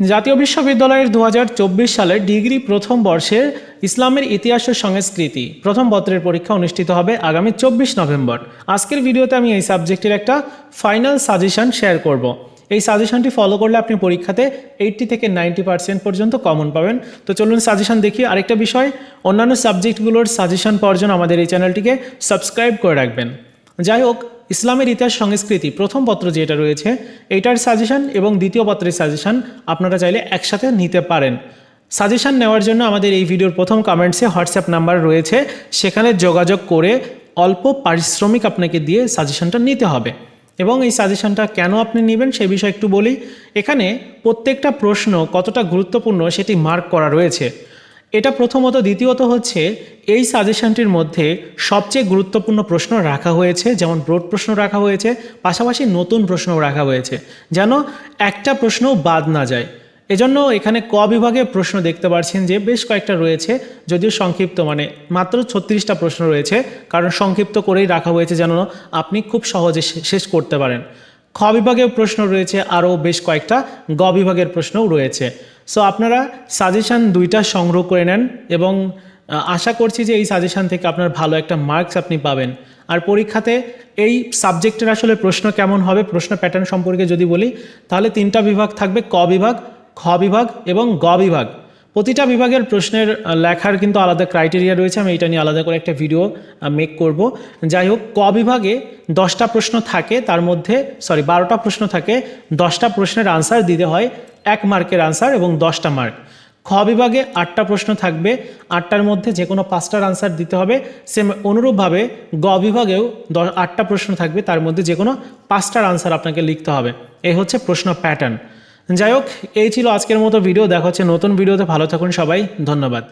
জাতীয় বিশ্ববিদ্যালয়ের দু সালের ডিগ্রি প্রথম বর্ষের ইসলামের ইতিহাস ও সংস্কৃতি প্রথম পত্রের পরীক্ষা অনুষ্ঠিত হবে আগামী চব্বিশ নভেম্বর। আজকের ভিডিওতে আমি এই সাবজেক্টের একটা ফাইনাল সাজেশন শেয়ার করব। এই সাজেশনটি ফলো করলে আপনি পরীক্ষাতে এইট্টি থেকে নাইনটি পার্সেন্ট পর্যন্ত কমন পাবেন। তো চলুন সাজেশন দেখি আরেকটা বিষয়। অন্যান্য সাবজেক্টগুলোর সাজেশন পাওয়ার জন্য আমাদের এই চ্যানেলটিকে সাবস্ক্রাইব করে রাখবেন। যাই হোক ইসলামের ইতিহাস সংস্কৃতি, প্রথম পত্র যেটা রয়েছে, এইটার সাজেশন এবং দ্বিতীয় পত্রের সাজেশন আপনারা চাইলে একসাথে নিতে পারেন। সাজেশন নেওয়ার জন্য আমাদের এই ভিডিওর প্রথম কমেন্টসে হোয়াটসঅ্যাপ নাম্বার রয়েছে, সেখানে যোগাযোগ করে অল্প পারিশ্রমিক আপনাকে দিয়ে সাজেশনটা নিতে হবে। এবং এই সাজেশনটা কেন আপনি নেবেন সে বিষয়ে একটু বলি। এখানে প্রত্যেকটা প্রশ্ন কতটা গুরুত্বপূর্ণ সেটি মার্ক করা রয়েছে। এটা প্রথমত, দ্বিতীয়ত হচ্ছে, এই সাজেশনটির মধ্যে সবচেয়ে গুরুত্বপূর্ণ প্রশ্ন রাখা হয়েছে, যেমন ব্রড প্রশ্ন রাখা হয়েছে, পাশাপাশি নতুন প্রশ্নও রাখা হয়েছে, যেন একটা প্রশ্নও বাদ না যায়। এজন্য এখানে ক বিভাগে প্রশ্ন দেখতে পাচ্ছেন যে বেশ কয়েকটা রয়েছে, যদিও সংক্ষিপ্ত মানে মাত্র ছত্রিশটা প্রশ্ন রয়েছে, কারণ সংক্ষিপ্ত করেই রাখা হয়েছে যেন আপনি খুব সহজে শেষ করতে পারেন। খ বিভাগের প্রশ্ন রয়েছে, আরও বেশ কয়েকটা গ বিভাগের প্রশ্নও রয়েছে। সো আপনারা সাজেশান দুইটা সংগ্রহ করে নেন এবং আশা করছি যে এই সাজেশান থেকে আপনার ভালো একটা মার্কস আপনি পাবেন। আর পরীক্ষাতে এই সাবজেক্টের আসলে প্রশ্ন কেমন হবে, প্রশ্ন প্যাটার্ন সম্পর্কে যদি বলি, তাহলে তিনটা বিভাগ থাকবে, ক বিভাগ, খ বিভাগ এবং গ বিভাগ। প্রতিটা বিভাগের প্রশ্নের লেখার কিন্তু আলাদা ক্রাইটেরিয়া রয়েছে। আমি এটা নিয়ে আলাদা করে একটা ভিডিও মেক করব। যাই হোক, ক বিভাগে দশটা প্রশ্ন থাকে, তার মধ্যে সরি বারোটা প্রশ্ন থাকে, দশটা প্রশ্নের আনসার দিতে হয়, এক মার্কের আনসার এবং দশটা মার্ক খ বিভাগে আটটা প্রশ্ন থাকবে, আটটার মধ্যে যে কোনো পাঁচটার আনসার দিতে হবে। সেম অনুরূপভাবে গ বিভাগেও আটটা প্রশ্ন থাকবে, তার মধ্যে যে কোনো পাঁচটার আনসার আপনাকে লিখতে হবে। এই হচ্ছে প্রশ্ন প্যাটার্ন যাই হোক, এই ছিল আজকের মতো ভিডিও। দেখা হচ্ছে নতুন ভিডিওতে। ভালো থাকুন সবাই। ধন্যবাদ।